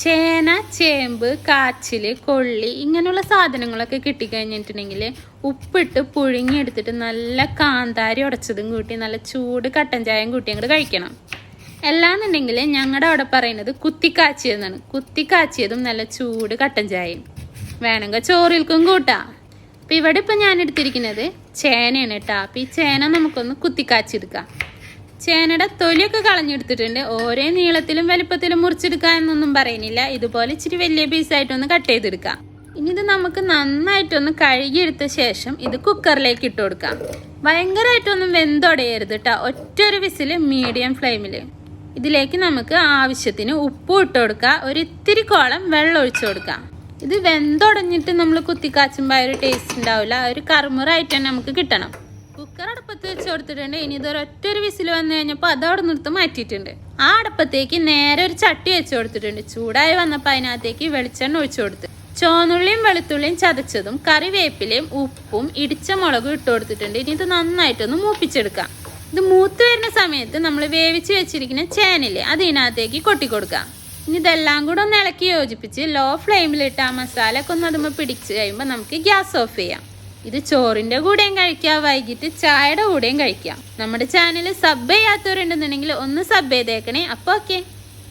ചേന ചേമ്പ് കാച്ചിൽ കൊള്ളി ഇങ്ങനെയുള്ള സാധനങ്ങളൊക്കെ കിട്ടിക്കഴിഞ്ഞിട്ടുണ്ടെങ്കിൽ ഉപ്പിട്ട് പുഴുങ്ങിയെടുത്തിട്ട് നല്ല കാന്താരി ഉടച്ചതും കൂട്ടി നല്ല ചൂട് കട്ടൻ ചായയും കൂട്ടി അങ്ങോട്ട് കഴിക്കണം. അല്ലാന്നുണ്ടെങ്കിൽ ഞങ്ങളുടെ അവിടെ പറയുന്നത് കുത്തിക്കാച്ചിയെന്നാണ്. കുത്തിക്കാച്ചിയതും നല്ല ചൂട് കട്ടൻ ചായയും. വേണമെങ്കിൽ ചോറിൽക്കും കൂട്ടാം. അപ്പം ഇവിടെ ഇപ്പം ഞാൻ എടുത്തിരിക്കുന്നത് ചേനയാണ് കേട്ടോ. അപ്പം ഈ ചേന നമുക്കൊന്ന് കുത്തിക്കാച്ചെടുക്കാം ചേനയുടെ തൊലിയൊക്കെ കളഞ്ഞെടുത്തിട്ടുണ്ട്. ഓരോ നീളത്തിലും വലുപ്പത്തിലും മുറിച്ചെടുക്കുക എന്നൊന്നും പറയുന്നില്ല. ഇതുപോലെ ഇച്ചിരി വലിയ പീസായിട്ടൊന്ന് കട്ട് ചെയ്തെടുക്കാം. ഇനി ഇത് നമുക്ക് നന്നായിട്ടൊന്ന് കഴുകിയെടുത്ത ശേഷം ഇത് കുക്കറിലേക്ക് ഇട്ട് കൊടുക്കാം. ഭയങ്കരമായിട്ടൊന്നും വെന്തൊടയരുത് കേട്ടോ ഒറ്റ ഒരു വിസിൽ മീഡിയം ഫ്ലെയിമിൽ ഇതിലേക്ക് നമുക്ക് ആവശ്യത്തിന് ഉപ്പും ഇട്ട് കൊടുക്കുക ഒരിത്തിരി കോളം വെള്ളം ഒഴിച്ചു കൊടുക്കാം. ഇത് വെന്തൊടഞ്ഞിട്ട് നമ്മൾ കുത്തിക്കാച്ചുമ്പോൾ ഒരു ടേസ്റ്റ് ഉണ്ടാവില്ല. ഒരു കറുമുറായിട്ട് തന്നെ നമുക്ക് കിട്ടണം. കുക്കർ അടുപ്പത്ത് വെച്ച് കൊടുത്തിട്ടുണ്ട്. ഇനി ഇതൊരു ഒരൊറ്റ ഒരു വിസിൽ വന്നു കഴിഞ്ഞപ്പോൾ അത് അവിടെ നിർത്ത് മാറ്റിയിട്ടുണ്ട്. ആ അടുപ്പത്തേക്ക് നേരെ ഒരു ചട്ടി വെച്ച് കൊടുത്തിട്ടുണ്ട്. ചൂടായി വന്നപ്പോൾ അതിനകത്തേക്ക് വെളിച്ചെണ്ണ ഒഴിച്ചു കൊടുത്ത്. ചോന്നുള്ളിയും വെളുത്തുള്ളിയും ചതച്ചതും കറിവേപ്പിലയും ഉപ്പും ഇടിച്ച മുളകും ഇട്ട് കൊടുത്തിട്ടുണ്ട്. ഇനി ഇത് നന്നായിട്ടൊന്ന് മൂപ്പിച്ചെടുക്കാം. ഇത് മൂത്ത് വരുന്ന സമയത്ത് നമ്മൾ വേവിച്ച് വെച്ചിരിക്കുന്ന ചേനില്ലേ അത് ഇതിനകത്തേക്ക് കൊട്ടിക്കൊടുക്കാം ഇനി ഇതെല്ലാം കൂടെ ഒന്ന് ഇളക്കി യോജിപ്പിച്ച് ലോ ഫ്ലെയിമിലിട്ട് ആ മസാല ഒന്ന് അതുമ്പോൾ പിടിച്ച് കഴിയുമ്പോൾ നമുക്ക് ഗ്യാസ് ഓഫ് ചെയ്യാം. ഇത് ചോറിന്റെ കൂടെയും കഴിക്കാം വൈകിട്ട് ചായയുടെ കൂടെയും കഴിക്കാം. നമ്മുടെ ചാനൽ സബ് ചെയ്യാത്തവരുണ്ടെന്നുണ്ടെങ്കിൽ ഒന്ന് സബ് ചെയ്തേക്കണേ. അപ്പോൾ ഓക്കെ